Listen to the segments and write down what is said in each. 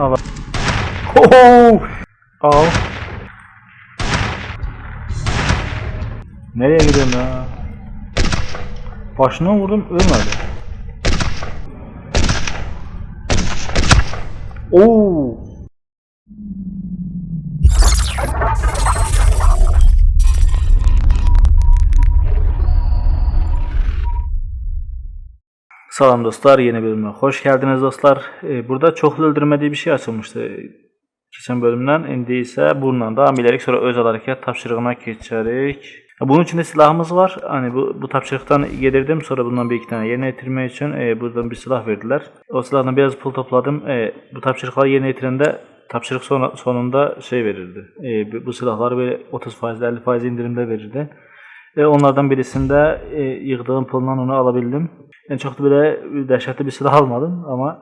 Al. Oho! Al. Nereye gidiyorum ya? Başına vurdum ölmedi. Oo! Salam dostlar, yeni bölüme hoş geldiniz dostlar. Ee, burada çoklu öldürme diye bir şey açılmıştı geçen bölümden. İndi ise bundan devam ederek sonra özel hareket tapşırığına geçerik. Bunun için de silahımız var. Hani bu, bu tapşırıktan yedirdim. Sonra bundan bir iki tane yerine getirmek için e, buradan bir silah verdiler. O silahdan biraz pul topladım. E, bu tapşırıkları yerine getirende tapşırık sona- sonunda şey verirdi. E, bu- silahları böyle 30 faiz 50 faiz indirimde verirdi. E, onlardan birisinde e, yığdığım pulla onu alabildim. Yani çok da böyle dehşetli bir silah almadım ama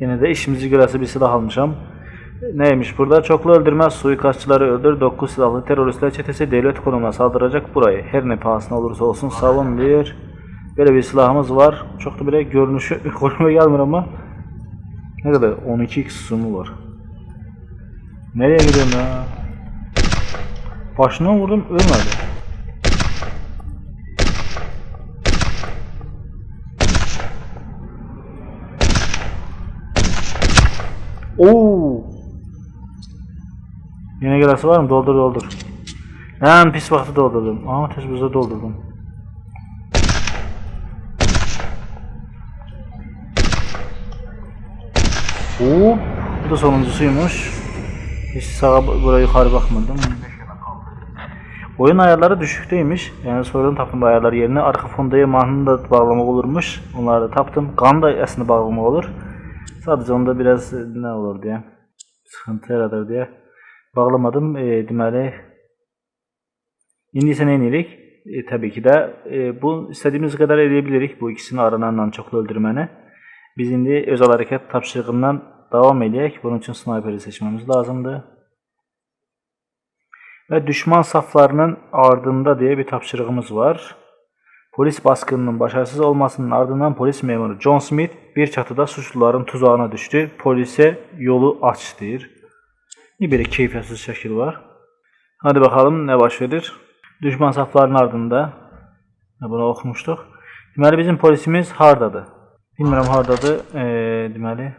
yine de işimizi göresi bir silah almışım. Neymiş burada? Çoklu öldürmez suikastçıları öldür. 9 silahlı teröristler çetesi devlet konumuna saldıracak burayı. Her ne pahasına olursa olsun savun bir. Böyle bir silahımız var. Çok da böyle görünüşü konuma gelmiyor ama ne kadar? 12 x sumu var. Nereye gidiyorum ya? Başına vurdum ölmedi. Oo. Yine gelası var mı? Doldur doldur. Lan pis vakti doldurdum. Ama tez buza doldurdum. Hop. Bu da sonuncusuymuş. Hiç sağa buraya yukarı bakmadım. Oyun ayarları düşükteymiş. Yani sonradan taptım ayarları yerine. Arka fondaya mahnını da bağlamak olurmuş. Onları da taptım. Kan da aslında bağlamak olur. Sadece onda biraz e, ne olur diye. Sıkıntı yaradır diye. Bağlamadım. E, deməli İndi ise neynirik? E, tabii ki de e, bu istediğimiz kadar edebilirik bu ikisini arananla çoklu öldürməni. Biz indi özel hareket tapşırığından devam edək. Bunun için sniperi seçmemiz lazımdı. Ve düşman saflarının ardında diye bir tapşırığımız var. Polis baskınının başarısız olmasının ardından polis memuru John Smith bir çatıda suçluların tuzağına düştü. Polise yolu aç deyir. Ne böyle keyfiyetsiz şekil var. Hadi bakalım ne baş verir. Düşman saflarının ardında. Bunu okumuştuk. Deməli bizim polisimiz hardadır? Bilmirəm hardadır. Ee, deməli.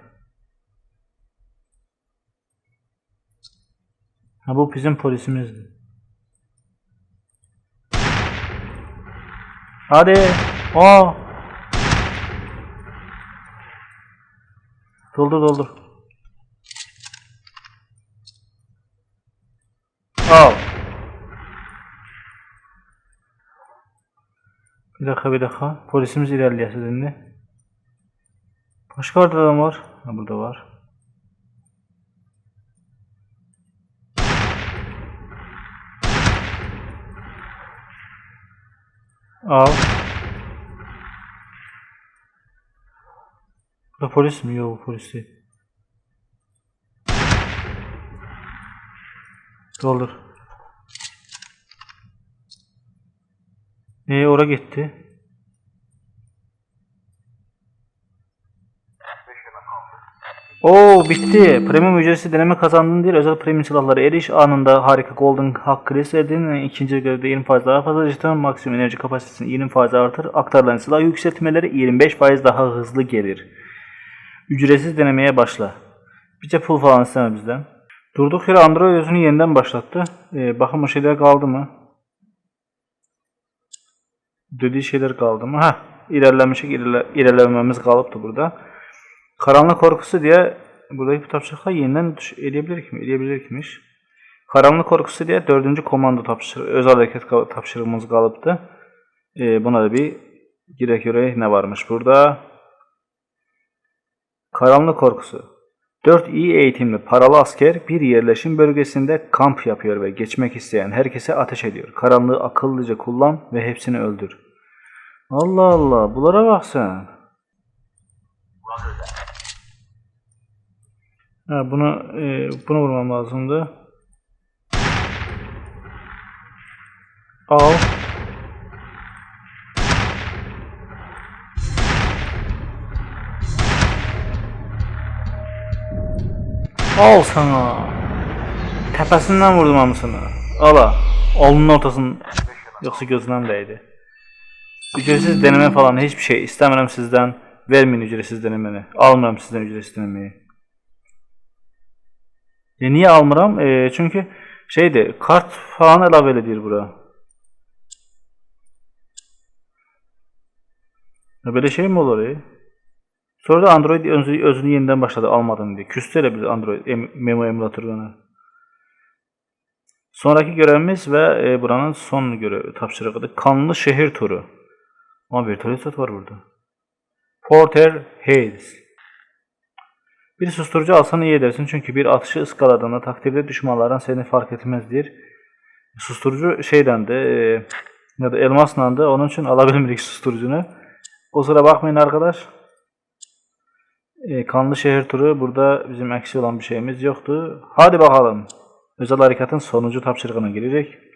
Ha bu bizim polisimizdir. Hadi. Aa. Doldur doldur. Al. Bir dakika bir dakika. Polisimiz ilerleyesi şimdi. Başka orada adam var. Ha burada var. Al. Bu polis mi? Yok polis değil. Doldur. Ee ora gitti. Oo bitti. Premium ücretsiz deneme kazandın diye özel premium silahlara eriş anında harika golden hack edin. İkinci görevde 20 faiz daha fazla dijital maksimum enerji kapasitesini 20 faiz artır. Aktarılan silah yükseltmeleri 25 faiz daha hızlı gelir. Ücretsiz denemeye başla. Bize pul falan isteme bizden. Durduk yere Android özünü yeniden başlattı. Ee, bakın o şeyler kaldı mı? Dediği şeyler kaldı mı? Ha, ilerlemişik ilerle, ilerlememiz kalıptı burada. Karanlık korkusu diye buradaki bu tapşırıklar yeniden edebilir mi? Edebilirmiş. Karanlık korkusu diye dördüncü komando tapşır özel hareket tapşırığımız kalıptı. Ee, buna da bir girek göre ne varmış burada? Karanlık korkusu. 4 iyi eğitimli paralı asker bir yerleşim bölgesinde kamp yapıyor ve geçmek isteyen herkese ateş ediyor. Karanlığı akıllıca kullan ve hepsini öldür. Allah Allah, bunlara bak sen. Ha, bunu e, bunu vurmam lazımdı. Al. Al sana. Tepesinden vurdum hamısını. Ala. Alnının ortasını. Yoksa gözünden değdi. Ücretsiz deneme falan hiçbir şey istemiyorum sizden. Vermeyin ücretsiz denemeni. Almıram sizden ücretsiz denemeyi. E niye almıram? E, çünkü şeydi kart falan əlavə edir bura. Ya Böyle şey mi olur ya? Sonra da Android özü, özünü yeniden başladı almadım diye. Küstü bir Android em, memo emülatörünü. Sonraki görevimiz ve e, buranın son görevi tapşırığıdır. Kanlı şehir turu. Ama virtual var burada. Porter Hayes. Bir susturucu alsan iyi edersin çünkü bir atışı ıskaladığında takdirde düşmanların seni fark etmezdir. Susturucu şeyden de e, ya da elmasla da onun için alabilmedik susturucunu. O sıra bakmayın arkadaş. E, kanlı şehir turu burada bizim eksi olan bir şeyimiz yoktu. Hadi bakalım. Özel harekatın sonuncu tapşırığına girecek.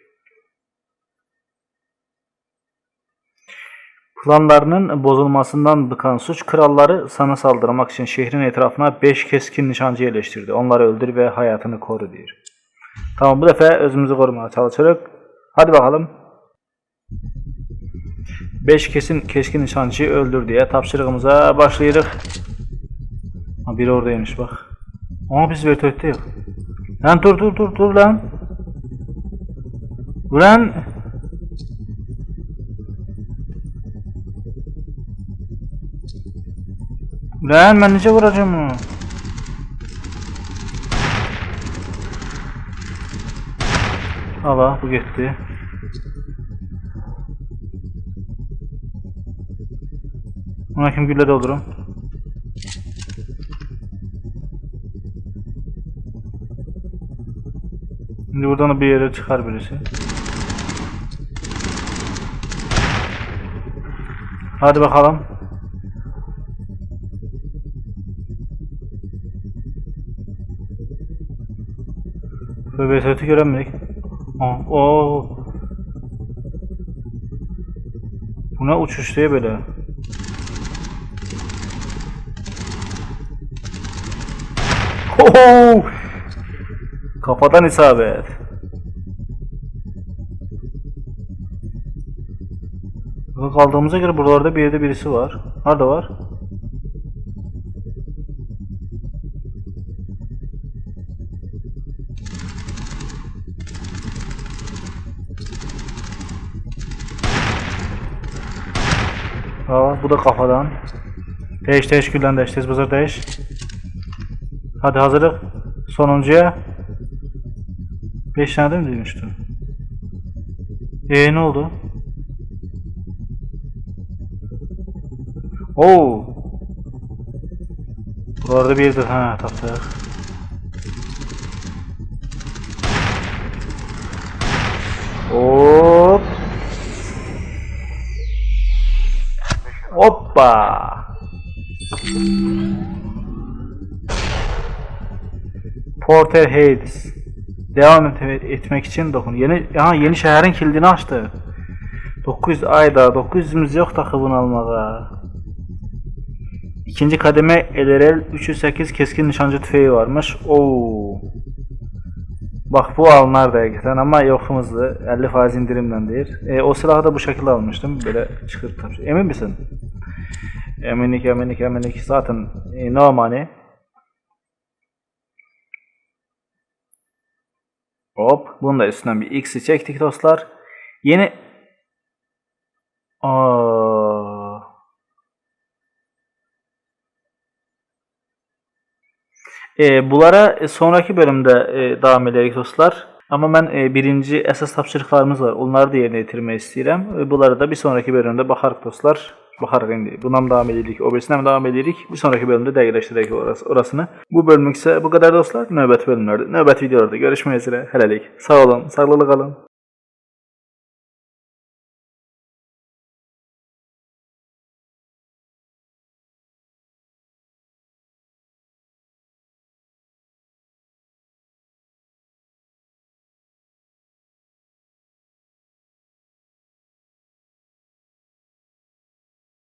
Planlarının bozulmasından bıkan suç kralları sana saldırmak için şehrin etrafına 5 keskin nişancı yerleştirdi. Onları öldür ve hayatını koru diyor. Tamam bu defa özümüzü korumaya çalışırız. Hadi bakalım. 5 kesin keskin nişancıyı öldür diye tapşırığımıza başlayırıq. Ha biri oradaymış bak. Ama biz vertötte yok. Lan dur dur dur dur lan. Ulan Lan ben nece vuracağım onu? Allah bu gitti. Ona kim gülle doldurum. Şimdi buradan da bir yere çıkar birisi. Hadi bakalım. Böyle seti göremedik. Aa, oo. Bu ne uçuş diye böyle. Oho! Kafadan isabet. Kaldığımıza göre buralarda bir yerde birisi var. Nerede var? Aa, bu da kafadan. Değiş değiş gülden değiş. Tez bızır değiş. Hadi hazırlık. Sonuncuya. 5 tane de mi demiştim? Eee ne oldu? Oo. Buralarda bir yerde ha taptık. Hop. Hoppa. Porter Hayes. Devam et- etmek için dokun. Yeni aha yeni şehrin kilidini açtı. 900 ayda 900'ümüz yok takı bunu almağa. İkinci kademe LRL 308 keskin nişancı tüfeği varmış. Oo. Bak bu alınar da gerçekten ama yokumuzdu. 50% indirimden değil. E, o silahı da bu şekilde almıştım. Böyle çıkırttım. Emin misin? Eminlik, eminlik, eminlik. Zaten e, no money. Hop. Bunu da üstünden bir X'i çektik dostlar. Yeni... Aa. E, bunlara e, sonraki bölümde e, devam ederiz dostlar. Ama ben e, birinci esas tapşırıklarımız var. Onları da yerine getirmeyi istedim. E, bunları da bir sonraki bölümde bakarız dostlar. Bakarız indi. Bundan devam edirik. O birisinden devam edirik. Bir sonraki bölümde dəqiqləşdirək orası, orasını. Bu bölümlük ise bu kadar dostlar. Növbəti bölümlerde, növbəti videolarda görüşmək üzere. Hələlik. Sağ olun, sağlıqlı qalın.